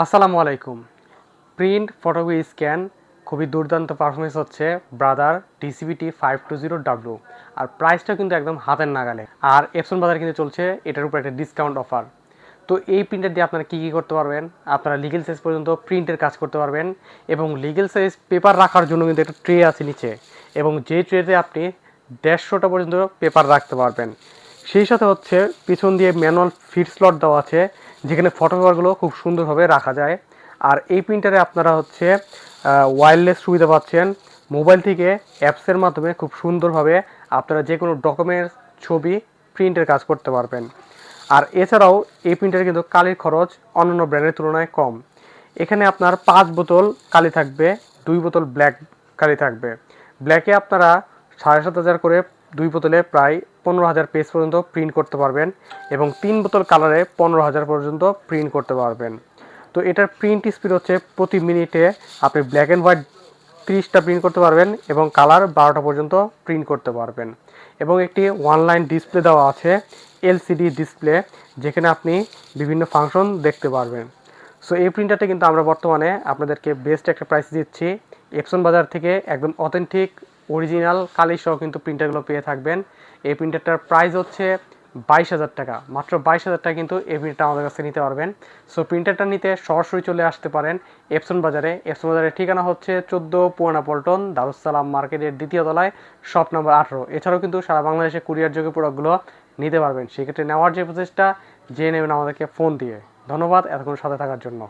আসসালামু আলাইকুম। Print photocopy scan খুবই দুর্দান্ত পারফরমেন্স হচ্ছে brother DCBT five two zero W R প্রাইসটা কিন্তু একদম হাতের নাগালে। আর এপসন বাজার কিন্তু চলছে, এটার উপর একটা ডিসকাউন্ট অফার তো এই প্রিন্টার দিয়ে আপনারা কী কী করতে পারবেন? আপনারা লিগেল সাইজ পর্যন্ত প্রিন্টের কাজ করতে পারবেন এবং লিগেল সাইজ পেপার রাখার জন্য কিন্তু একটা ট্রে আছে নিচে। এবং যে ট্রেতে আপনি দেড়শোটা পর্যন্ত পেপার রাখতে পারবেন। সেই সাথে হচ্ছে পিছন দিয়ে ম্যানুয়াল ফিট স্লট দেওয়া আছে, যেখানে ফটো খুব সুন্দরভাবে রাখা যায়। আর এই প্রিন্টারে আপনারা হচ্ছে ওয়্যারলেস সুবিধা পাচ্ছেন। মোবাইল থেকে অ্যাপসের মাধ্যমে খুব সুন্দরভাবে আপনারা যে কোনো ডকুমেন্টস ছবি প্রিন্টের কাজ করতে পারবেন। আর এছাড়াও এই প্রিন্টারে কিন্তু কালির খরচ অন্যান্য ব্র্যান্ডের তুলনায় কম। এখানে আপনার পাঁচ বোতল কালি থাকবে, দুই বোতল ব্ল্যাক কালি থাকবে। ব্ল্যাকে আপনারা সাড়ে সাত হাজার করে দুই বোতলে প্রায় পনেরো হাজার পেজ পর্যন্ত প্রিন্ট করতে পারবেন এবং তিন বোতল কালারে পনেরো হাজার পর্যন্ত প্রিন্ট করতে পারবেন। তো এটার প্রিন্ট স্পিড হচ্ছে প্রতি মিনিটে আপনি ব্ল্যাক অ্যান্ড হোয়াইট তিরিশটা প্রিন্ট করতে পারবেন এবং কালার বারোটা পর্যন্ত প্রিন্ট করতে পারবেন। এবং একটি অনলাইন ডিসপ্লে দেওয়া আছে এলসিডি ডিসপ্লে যেখানে আপনি বিভিন্ন ফাংশন দেখতে পারবেন। সো এই প্রিন্টারটা কিন্তু আমরা বর্তমানে আপনাদেরকে বেস্ট একটা প্রাইস দিচ্ছি এপসন বাজার থেকে একদম অথেন্টিক অরিজিনাল কালি সহ কিন্তু প্রিন্টারগুলো পেয়ে থাকবেন। এই প্রিন্টারটার প্রাইস হচ্ছে বাইশ হাজার টাকা। মাত্র বাইশ হাজার টাকা কিন্তু এই প্রিন্টারটা আমাদের কাছে নিতে পারবেন। সো প্রিন্টারটা নিতে সরাসরি চলে আসতে পারেন এপসন বাজারে। এপসন বাজারের ঠিকানা হচ্ছে চোদ্দ পুরানা পল্টন, দারুসালাম মার্কেটের দ্বিতীয় তলায়, শপ নম্বর আঠেরো। এছাড়াও কিন্তু সারা বাংলাদেশে কুরিয়ার যোগে প্রোডাক্টগুলো নিতে পারবেন। সেক্ষেত্রে নেওয়ার যে প্রচেষ্টা যে নেবেন আমাদেরকে ফোন দিয়ে। ধন্যবাদ এতক্ষণ সাথে থাকার জন্য।